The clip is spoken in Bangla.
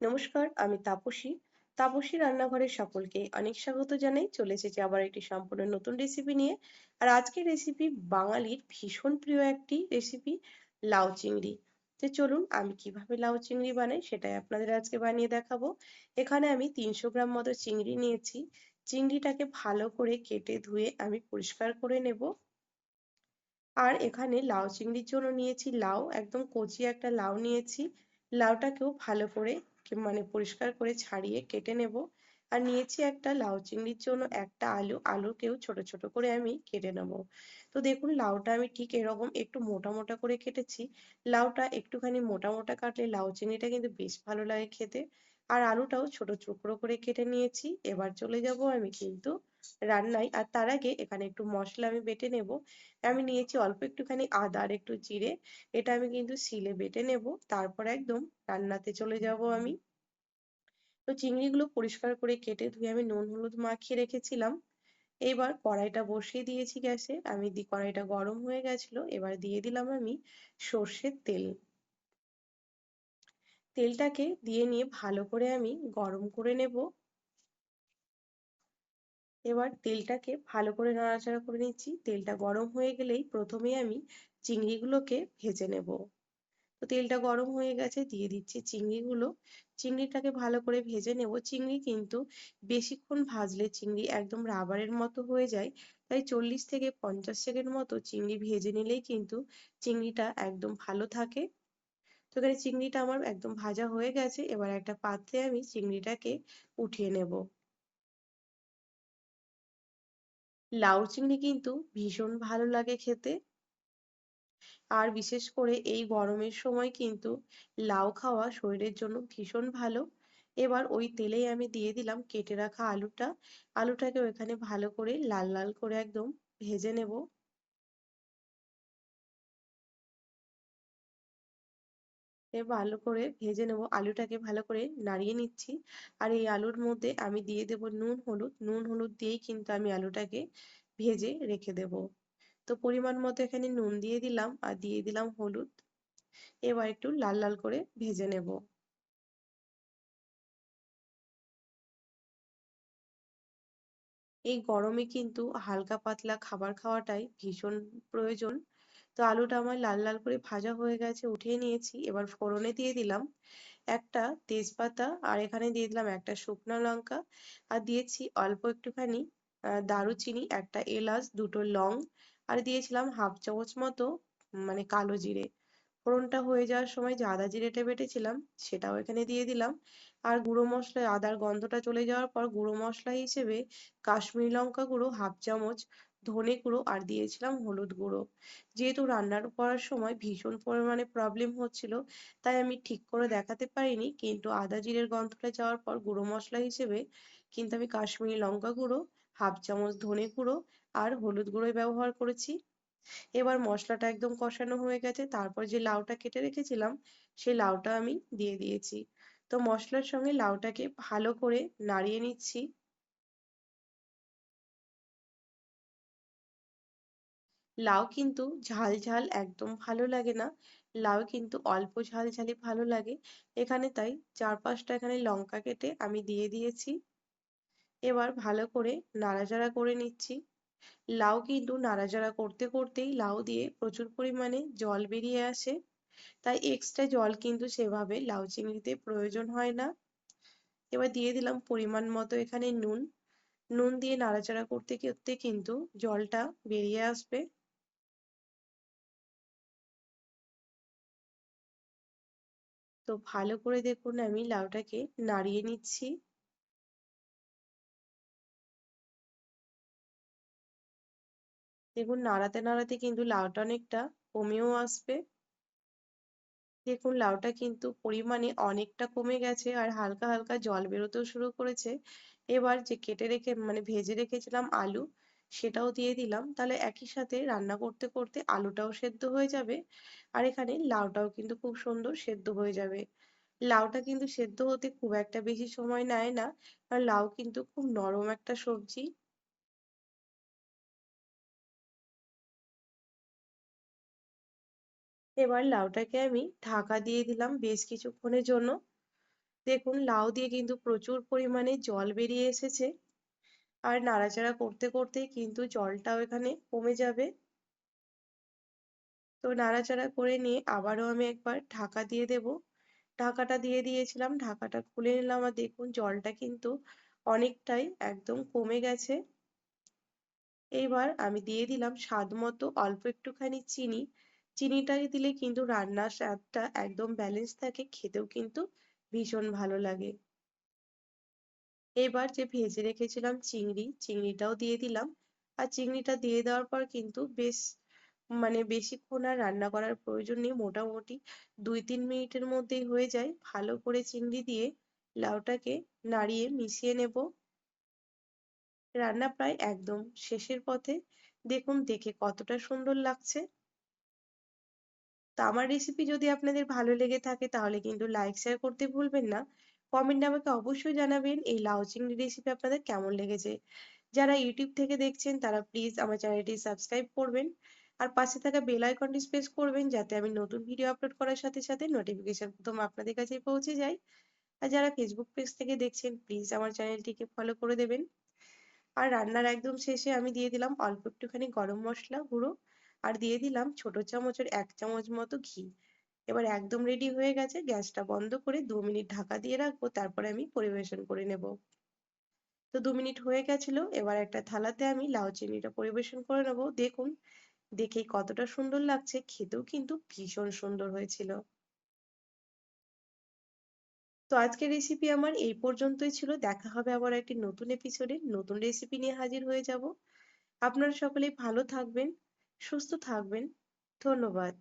নমস্কার, আমি তাপসী। তাপসী রান্নাঘরে সকলকে অনেক স্বাগত জানাই। চলে এসেছি আবার একটি সম্পূর্ণ নতুন রেসিপি নিয়ে। আর আজকের রেসিপি বাঙালির ভীষণ প্রিয় একটি রেসিপি লাউ চিংড়ি। তো চলুন, আমি কীভাবে লাউ চিংড়ি বানাই সেটাই আপনাদের আজকে বানিয়ে দেখাবো। এখানে আমি তিনশো গ্রাম মতো চিংড়ি নিয়েছি। চিংড়িটাকে ভালো করে কেটে ধুয়ে আমি পরিষ্কার করে নেব। আর এখানে লাউ চিংড়ির জন্য নিয়েছি লাউ, একদম কচি একটা লাউ নিয়েছি। লাউটাকেও ভালো করে মানে পরিষ্কার করে ছাড়িয়ে কেটে নেব। আর নিয়েছি একটা লাউ চিংড়ির জন্য একটা আলু। আলুকেও ছোট ছোট করে আমি কেটে নেব। তো দেখুন, লাউটা আমি ঠিক এরকম একটু মোটা মোটা করে কেটেছি। লাউটা একটুখানি মোটা মোটা কাটলে লাউ চিংড়িটা কিন্তু বেশ ভালো লাগে খেতে। আর আলুটাও ছোট টুকরো করে কেটে নিয়েছি। এবার চলে যাব আমি কিন্তু রান্নায়। আর তার আগে এখানে একটু মশলা আমি বেটে নেব। আমি নিয়েছি অল্প একটুখানি আদা আর একটু জিরে। এটা আমি কিন্তু শিলে বেটে নেব। তারপর একদম রান্নাতে চলে যাব আমি। তো চিংড়িগুলো পরিষ্কার করে কেটে ধুয়ে আমি নুন হলুদ মাখিয়ে রেখেছিলাম। এবার কড়াইটা বসিয়ে দিয়েছি গ্যাসে। আমি দি কড়াইটা গরম হয়ে গেছিল। এবার দিয়ে দিলাম আমি সর্ষের তেল। তেলটাকে দিয়ে নিয়ে ভালো করে আমি গরম করে নেব। এবার তেলটাকে ভালো করে নাড়াচাড়া করে নিচ্ছি। তেলটা গরম হয়ে গেলেই প্রথমে আমি চিংড়িগুলোকে ভেজে নেব। তো তেলটা গরম হয়ে গেছে, দিয়ে দিচ্ছি চিংড়িগুলো। চিংড়িটাকে ভালো করে ভেজে নেব। চিংড়ি কিন্তু বেশিক্ষণ ভাজলে চিংড়ি একদম রাবারের মতো হয়ে যায়। তাই চল্লিশ থেকে পঞ্চাশ সেকেন্ড মতো চিংড়ি ভেজে নিলেই কিন্তু চিংড়িটা একদম ভালো থাকে। তো এখানে চিংড়িটা আমার একদম ভাজা হয়ে গেছে। এবার একটা পাত্রে আমি চিংড়িটাকে উঠিয়ে নেব। লাউ চিংড়ি কিন্তু ভীষণ ভালো লাগে খেতে। আর বিশেষ করে এই গরমের সময় কিন্তু লাউ খাওয়া শরীরের জন্য ভীষণ ভালো। এবার ওই তেলেই আমি দিয়ে দিলাম কেটে রাখা আলুটা। আলুটাকে ওখানে ভালো করে লাল লাল করে একদম ভেজে নেব। ভালো করে ভেজে নেব। আলুটাকে ভালো করে নাড়িয়ে নিচ্ছি। আর এই আলুর মধ্যে আমি দিয়ে দেব নুন, হলুদ। নুন, হলুদ দিয়েই কিন্তু আমি আলুটাকে ভেজে রেখে দেব। তো পরিমাণ মতো এখানে নুন দিয়ে দিলাম আর দিয়ে দিলাম হলুদ। এবার একটু লাল লাল করে ভেজে নেব। এই গরমে কিন্তু হালকা পাতলা খাবার খাওয়াটাই ভীষণ প্রয়োজন। তো আলুটা আমার লাল লাল করে ভাজা হয়ে গেছে, উঠিয়ে নিয়েছি। এবার ফোড়নে দিয়ে দিলাম একটা তেজপাতা, আর এখানে দিয়ে দিলাম একটা শুকনো লঙ্কা। আর দিয়েছি অল্প একটুখানি দারুচিনি, একটা এলাচ, দুটো লং, আর দিয়েছিলাম হাফ চামচ মতো মানে কালো জিরে। ফোড়নটা হয়ে যাওয়ার সময় যে আদা জিরেটা বেটেছিলাম, সেটাও এখানে দিয়ে দিলাম। আর গুঁড়ো মশলা, আদার গন্ধটা চলে যাওয়ার পর গুঁড়ো মশলা হিসেবে কাশ্মীরি লঙ্কা গুঁড়ো হাফ চামচ ধনে গুঁড়ো আর দিয়েছিলাম হলুদ গুঁড়ো। যেহেতু রান্নার করার সময় ভীষণ পরিমাণে প্রবলেম হচ্ছিল, তাই আমি ঠিক করে দেখাতে পারিনি, কিন্তু আদা জিরের গন্ধটা যাওয়ার পর গুঁড়ো মশলা হিসেবে কিন্তু আমি কাশ্মীরি লঙ্কা গুঁড়ো, হাফ চামচ ধনে গুঁড়ো আর হলুদ গুঁড়োই ব্যবহার করেছি। এবার মশলাটা একদম কষানো হয়ে গেছে, তারপর যে লাউটা কেটে রেখেছিলাম সেই লাউটা আমি দিয়ে দিয়েছি। তো মশলার সঙ্গে লাউটাকে ভালো করে নাড়িয়ে নিচ্ছি। লাউ কিন্তু ঝাল ঝাল একদম ভালো লাগে না। লাউ কিন্তু অল্প ঝাল ঝালই ভালো লাগে। এখানে তাই চার পাঁচটা এখানে লঙ্কা কেটে আমি দিয়ে দিয়েছি। এবার ভালো করে নাড়াচাড়া করে নিচ্ছি। লাউ কিন্তু নাড়াচাড়া করতে করতেই লাউ দিয়ে প্রচুর পরিমাণে জল বেরিয়ে আসে। তাই এক্সট্রা জল কিন্তু সেভাবে লাউ চিংড়িতে প্রয়োজন হয় না। এবার দিয়ে দিলাম পরিমাণ মতো এখানে নুন। নুন দিয়ে নাড়াচাড়া করতে করতে কিন্তু জলটা বেরিয়ে আসবে। তো ভালো করে দেখুন আমি লাউটাকে নাড়িয়ে নিচ্ছি। দেখুন নাড়াতে নাড়াতে কিন্তু লাউটা অনেকটা কমেও আসবে। দেখুন লাউটা কিন্তু পরিমাণে অনেকটা কমে গেছে আর হালকা হালকা জল বেরোতেও শুরু করেছে। এবার যে কেটে রেখে মানে ভেজে রেখেছিলাম আলু সেটাও দিয়ে দিলাম। তাহলে একই সাথে রান্না করতে করতে আলুটাও সেদ্ধ হয়ে যাবে। আর এখানে লাউটাও কিন্তু খুব সুন্দর সেদ্ধ হয়ে যাবে। লাউটা কিন্তু সেদ্ধ হতে খুব একটা বেশি সময় নেয় না। আর লাউ কিন্তু খুব নরম একটা সবজি। এবার লাউটাকে আমি ঢাকা দিয়ে দিলাম বেশ কিছুক্ষণের জন্য। দেখুন, লাউ দিয়ে কিন্তু প্রচুর পরিমাণে জল বেরিয়ে এসেছে। আর নাড়াচাড়া করতে করতে কিন্তু জলটাও এখানে কমে যাবে। তো নাড়াচাড়া করে নিয়ে আবারও আমি একবার ঢাকা দিয়ে দেব। ঢাকাটা দিয়ে দিয়েছিলাম, ঢাকাটা খুলে নিলাম আর দেখুন জলটা কিন্তু অনেকটাই একদম কমে গেছে। এইবার আমি দিয়ে দিলাম স্বাদ মতো অল্প একটুখানি চিনি। চিনিটা দিলে কিন্তু রান্নার স্বাদটা একদম ব্যালেন্স থাকে, খেতেও কিন্তু ভীষণ ভালো লাগে। এবার যে ভেজে রেখেছিলাম চিংড়ি, চিংড়িটাও দিয়ে দিলাম। আর চিংড়িটা দিয়ে দেওয়ার পর কিন্তু বেশ মানে বেশিক্ষণ আর রান্না করার প্রয়োজন নেই, মোটামুটি দুই তিন মিনিটের মধ্যেই হয়ে যায়। ভালো করে চিংড়ি দিয়ে লাউটাকে নাড়িয়ে মিশিয়ে নেব। রান্না প্রায় একদম শেষের পথে। দেখুন, দেখে কতটা সুন্দর লাগছে। তো আমার রেসিপি যদি আপনাদের ভালো লেগে থাকে, তাহলে কিন্তু লাইক শেয়ার করতে ভুলবেন না। কমেন্টে আমাকে অবশ্যই জানাবেন এই লাউ চিংড়ি রেসিপি আপনাদের কেমন লেগেছে। যারা ইউটিউব থেকে দেখছেন, তারা প্লিজ আমার চ্যানেলটি সাবস্ক্রাইব করবেন। আর পাশে থাকা বেল আইকনটি প্রেস করবেন যাতে আমি নতুন ভিডিও আপলোড করার সাথে সাথে নোটিফিকেশন প্রথম আপনাদের কাছে পৌঁছে যায়। আর যারা ফেসবুক পেজ থেকে দেখছেন প্লিজ আমার চ্যানেলটিকে ফলো করে দেবেন। আর রান্নার একদম শেষে আমি দিয়ে দিলাম অল্প একটুখানি গরম মশলা গুঁড়ো। আর দিয়ে দিলাম ছোট চামচের এক চামচ মতো ঘি। এবার একদম রেডি হয়ে গেছে, গ্যাসটা বন্ধ করে দু মিনিট ঢাকা দিয়ে রাখব, তারপরে আমি পরিবেশন করে নেব। তো দু মিনিট হয়ে গেছিল, এবার একটা থালাতে আমি লাউ চিংড়িটা পরিবেশন করে নেব। দেখুন, দেখে কতটা সুন্দর লাগছে, খেতেও কিন্তু ভীষণ সুন্দর হয়েছিল। তো আজকের রেসিপি আমার এই পর্যন্তই ছিল। দেখা হবে আবার একটি নতুন এপিসোডে নতুন রেসিপি নিয়ে হাজির হয়ে যাব। আপনারা সকলেই ভালো থাকবেন, সুস্থ থাকবেন। ধন্যবাদ।